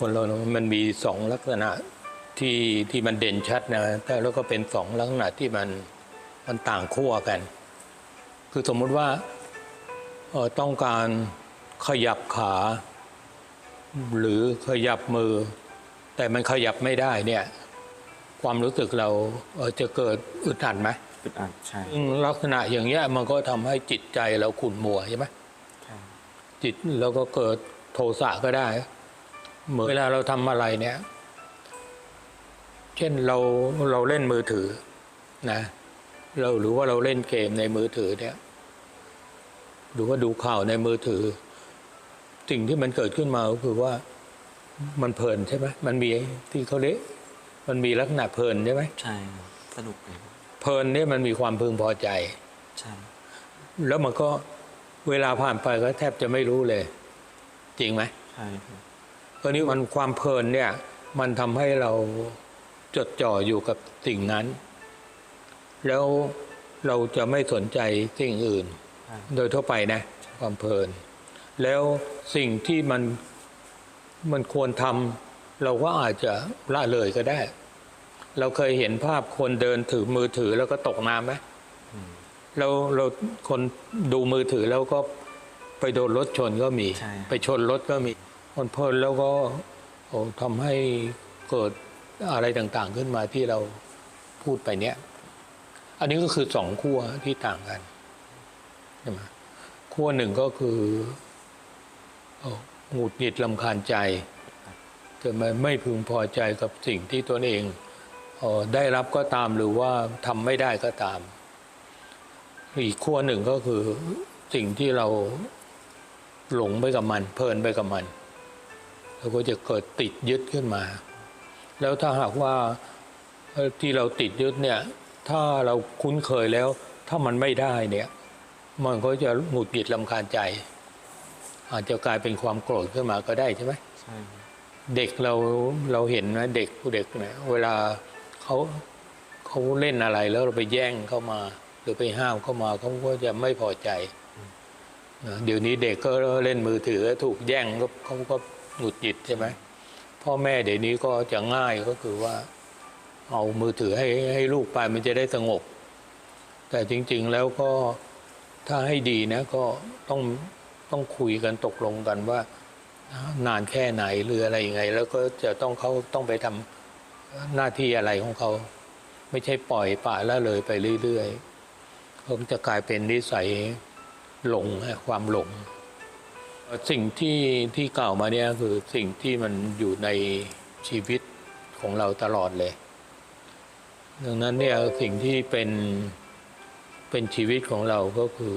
คนเรา มันมีสองลักษณะที่ที่มันเด่นชัดนะแต่แล้วก็เป็นสองลักษณะที่มันมันต่างขั้วกัน คือสมมุติว่าเอ่อต้องการขยับขา หรือขยับมือ แต่มันขยับไม่ได้เนี่ย ความรู้สึกเราเอ่อจะเกิดอึดอัดไหมอึดอัดใช่ซึ่งลักษณะอย่างเงี้ยมันก็ทำให้จิตใจเราขุ่นมัวใช่ไหมใช่จิตแล้วก็เกิดโทสะก็ได้ เหมือนเวลาเราทำอะไรเนี่ย เช่นเราเราเล่นมือถือนะเราหรือว่าเราเล่นเกมในมือถือเนี่ยหรือว่าดูข่าวในมือถือ สิ่งที่มันเกิดขึ้นมาก็คือว่ามันเพลินใช่ไหมมันมีที่เขาเรียกมันมีลักษณะเพลินใช่ไหมใช่ครับสนุกเลยครับเพลินเนี่ยมันมีความพึงพอใจใช่แล้วมันก็เวลาผ่านไปก็แทบจะไม่รู้เลย จริงไหมใช่ ครับคราวนี้มันความเพลินเนี่ยมันทำให้เราจดจ่ออยู่กับสิ่งนั้น แล้วเราจะไม่สนใจสิ่งอื่นใช่โดยทั่วไปนะความเพลิน แล้วสิ่งที่มันมันควรทำเราก็อาจจะละเลยก็ได้ เราเคยเห็นภาพคนเดินถือมือถือแล้วก็ตกน้ำไหมอืมเราเราคนดูมือถือแล้วก็ไปโดนรถชนก็มีใช่ไปชนรถก็มี คนเพลินแล้วก็ทำให้เกิดอะไรต่างๆ ขึ้นมาที่เราพูดไปเนี้ย อันนี้ก็คือสองขั้วที่ต่างกันใช่ไหมขั้วหนึ่งก็คือหงุดหงิดลำคาญใจแต่ไม่ไม่พึงพอใจกับสิ่งที่ตนเองออได้รับก็ตามหรือว่าทำไม่ได้ก็ตาม อีกขั้วหนึ่งก็คือสิ่งที่เราหลงไปกับมัน เพลินไปกับมัน แล้วก็จะเกิดติดยึดขึ้นมา แล้วถ้าหากว่าเอ่อที่เราติดยึดเนี่ย ถ้าเราคุ้นเคยแล้ว ถ้ามันไม่ได้เนี่ย มันก็จะหงุดหงิดลำคาญใจ อาจจะกลายเป็นความโกรธขึ้นมาก็ได้ใช่ไหมใช่ครับเด็กเราเราเห็นนะเด็กผู้เด็กเนี่ยเวลาเขาเขาเล่นอะไรแล้วเราไปแย่งเข้ามา หรือไปห้ามเข้ามาเขาก็จะไม่พอใจนะ เดี๋ยวนี้เด็กก็เล่นมือถือถูกแย่งก็เขาก็หงุดหงิดใช่ไหมพ่อแม่เดี๋ยวนี้ก็จะง่ายก็คือว่า เอามือถือให้ให้ลูกไปมันจะได้สงบ แต่จริง ๆแล้วก็ถ้าให้ดีนะก็ต้องต้องคุยกันตกลงกันว่า นานแค่ไหนหรืออะไรยังไง แล้วก็จะต้องเขาต้องไปทำหน้าที่อะไรของเขา ไม่ใช่ปล่อยป่าละเลยไปเรื่อยๆเขาจะกลายเป็นนิสัย หลงฮะความหลง สิ่งที่ที่กล่าวมาเนี่ยคือสิ่งที่มันอยู่ในชีวิตของเราตลอดเลย ดังนั้นเนี่ยสิ่งที่เป็นเป็นชีวิตของเราก็คือ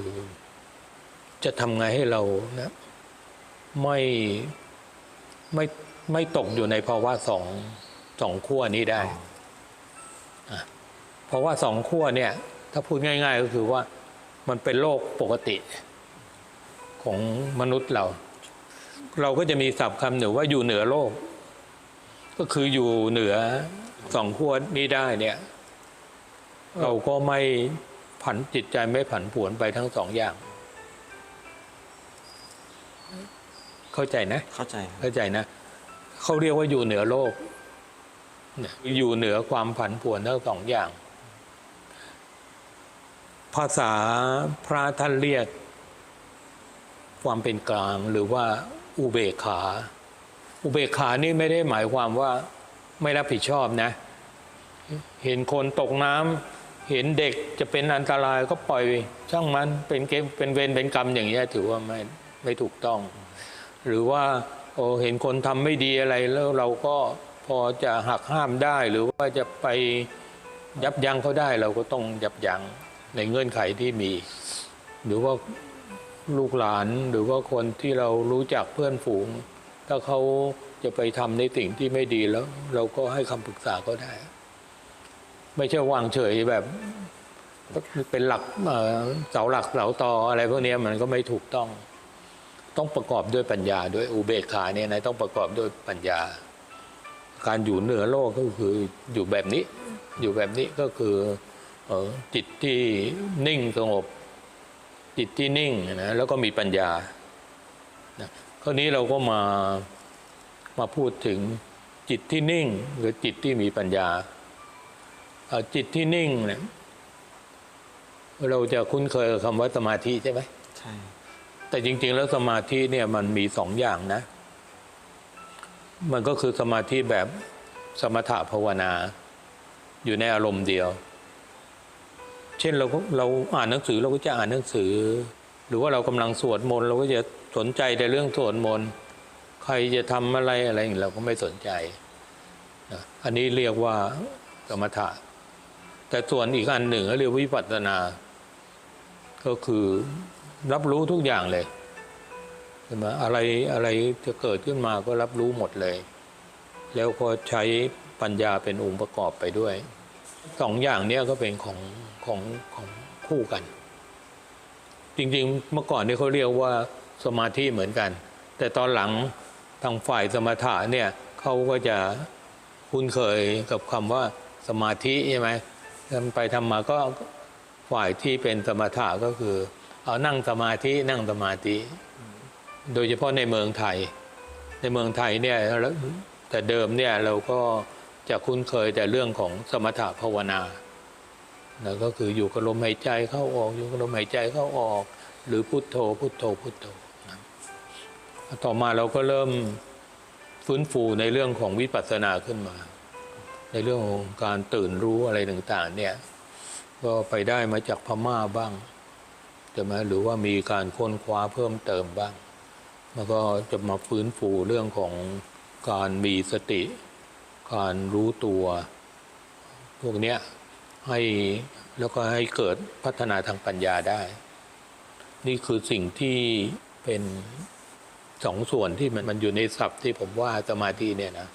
จะทำไงให้เรานะไม่ไม่ไม่ตกอยู่ในภาวะสองสองขั้วนี้ได้ เพราะว่าสองขั้วเนี่ย ถ้าพูดง่าย ๆ ก็คือว่า มันเป็นโลกปกติของมนุษย์เรา เราก็จะมีศัพท์คำหนึ่งว่าอยู่เหนือโลก ก็คืออยู่เหนือสองขั้วนี้ได้เนี่ย เราก็ไม่ผันจิตใจไม่ผันผวนไปทั้งสองอย่าง เข้าใจนะ เข้าใจครับเข้าใจนะเขาเรียกว่าอยู่เหนือโลกเนี่ยอยู่เหนือความผันผวนทั้งสองอย่าง ภาษาพระท่านเรียก ความเป็นกลางหรือว่าอุเบกขา อุเบกขานี่ไม่ได้หมายความว่าไม่รับผิดชอบนะ เห็นคนตกน้ำเห็นเด็กจะเป็นอันตรายก็ปล่อยช่างมันเป็นเกมเป็นเวรเป็นกรรมอย่างเงี้ถือว่าไม่ไม่ถูกต้อง หรือว่าโอเห็นคนทำไม่ดีอะไรแล้วเราก็พอจะหักห้ามได้หรือว่าจะไปยับยั้งเขาได้เราก็ต้องยับยั้ง ในเงื่อนไขที่มี หรือว่าลูกหลานหรือว่าคนที่เรารู้จักเพื่อนฝูง ถ้าเขาจะไปทำในสิ่งที่ไม่ดีแล้ว เราก็ให้คำปรึกษาก็ได้ ไม่ใช่วางเฉยแบบ เป็นหลักเสาหลักเสาตออะไรพวกนี้มันก็ไม่ถูกต้อง ต้องประกอบด้วยปัญญาด้วยอุเบกขาเนี่ยนะต้องประกอบด้วยปัญญา การอยู่เหนือโลกก็คืออยู่แบบนี้ อยู่แบบนี้ก็คือ จิตที่นิ่งสงบ จิตที่นิ่งนะแล้วก็มีปัญญานะคราวนี้เราก็มามาพูดถึงจิตที่นิ่ง หรือจิตที่มีปัญญาเอาจิตที่นิ่งเนี่ยเราจะคุ้นเคยกับคำว่าสมาธิใช่ไหมใช่ แต่จริง ๆ แล้วสมาธิเนี่ยมันมีสองอย่างนะ มันก็คือสมาธิแบบสมถะภาวนา อยู่ในอารมณ์เดียว เช่นเราเราอ่านหนังสือเราก็จะอ่านหนังสือ หรือว่าเรากำลังสวดมนต์เราก็จะสนใจแต่เรื่องสวดมนต์ใครจะทำอะไรอะไรอย่างนี้เราก็ไม่สนใจนะอันนี้เรียกว่าสมถะแต่ส่วนอีกอันหนึ่งเรียกวิปัสสนา ก็คือรับรู้ทุกอย่างเลยใช่ไหมอะไรอะไรจะเกิดขึ้นมาก็รับรู้หมดเลย แล้วก็ใช้ปัญญาเป็นองค์ประกอบไปด้วยสองอย่างเนี้ยก็เป็นของ ของของคู่กัน จริงๆเมื่อก่อนนี่เขาเรียกว่าสมาธิเหมือนกัน แต่ตอนหลังทางฝ่ายสมถะเนี่ยเขาก็จะคุ้นเคยกับคำว่าสมาธิใช่ไหมทำไปทำมาก็ฝ่ายที่เป็นสมถะก็คือ เอานั่งสมาธินั่งสมาธิ โดยเฉพาะในเมืองไทย ในเมืองไทยเนี่ยแล้วแต่เดิมเนี่ยเราก็จะคุ้นเคยแต่เรื่องของสมถะภาวนา นะก็คืออยู่กับลมหายใจเข้าออก อยู่กับลมหายใจเข้าออก หรือพุทโธพุทโธพุทโธนะต่อมาเราก็เริ่มฟื้นฟูในเรื่องของวิปัสสนาขึ้นมา ในเรื่องของการตื่นรู้อะไรต่างๆเนี่ยก็ไปได้มาจากพม่าบ้างใช่ไหมหรือว่ามีการค้นคว้าเพิ่มเติมบ้าง แล้วก็จะมาฟื้นฟูเรื่องของการมีสติ การรู้ตัว พวกเนี้ย ให้แล้วก็ให้เกิดพัฒนาทางปัญญาได้ นี่คือสิ่งที่เป็นสองส่วนที่มันมันอยู่ในศัพท์ที่ผมว่าสมาธิเนี่ยนะ